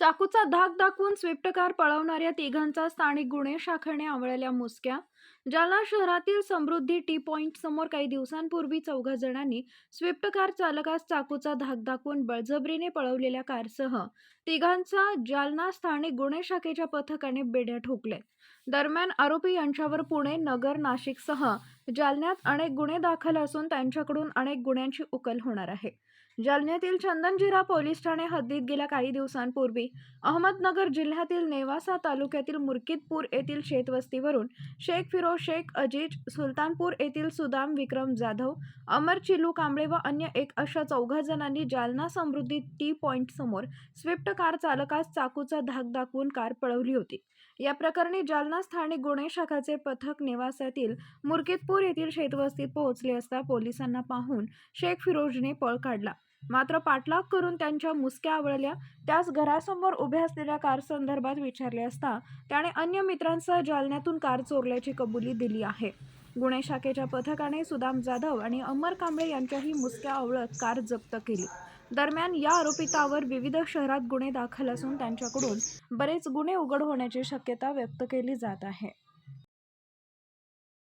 चाकूचा धाक दाखवून Swift car पळवणाऱ्या तिघांचा स्थानिक गुन्हे शाखेने आवळल्या मुसक्या जालना शहरातील समृद्धी टी पॉइंट समोर काही दिवसांपूर्वी चौघा जणांनी स्विफ्ट कार चालकास चाकूचा धाक दाखवून बळजबरीने पळवलेल्या कारसह तिघांचा जालना स्थानिक गुन्हे शाखेच्या पथकाने बेड्या ठोकले दरम्यान आरोपी यांच्यावर पुणे नगर नाशिकसह जालन्यात अनेक गुन्हे दाखल असून त्यांच्याकडून अनेक गुन्ह्यांची उकल होणार आहे. जालन्यातील चंदनजिरा पोलीस ठाणे हद्दीत गेल्या काही दिवसांपूर्वी अहमदनगर जिल्ह्यातील नेवासा तालुक्यातील मुरकितपूर येथील शेतवस्तीवरून शेख फिरोज शेख अजीज सुलतानपूर येथील सुदाम विक्रम जाधव अमर चिलू कांबळे व अन्य एक अशा चौघा जणांनी जालना समृद्धी टी पॉइंट समोर स्विफ्ट कार चालकास चाकूचा धाक दाखवून कार पळवली होती. या प्रकरणी जालना स्थानिक गुन्हे शाखाचे पथक नेवासातील मुरकितपूर येथील शेतवस्तीत पोहोचले असता पोलिसांना पाहून शेख फिरोजने पळ काढला. मात्र पाठलाग करून त्यांच्या मुसक्या आवळल्या. त्यास घरासमोर उभ्या असलेल्या कार संदर्भात विचारले असता त्याने अन्य मित्रांसह जालन्यातून कार चोरल्याची कबुली दिली आहे. गुन्हे शाखेच्या पथकाने सुदाम जाधव आणि अमर कांबळे यांच्याही मुसक्या आवळत कार जप्त केली. दरम्यान या आरोपितावर विविध शहरात गुन्हे दाखल असून त्यांच्याकडून बरेच गुन्हे उघड होण्याची शक्यता व्यक्त केली जात आहे.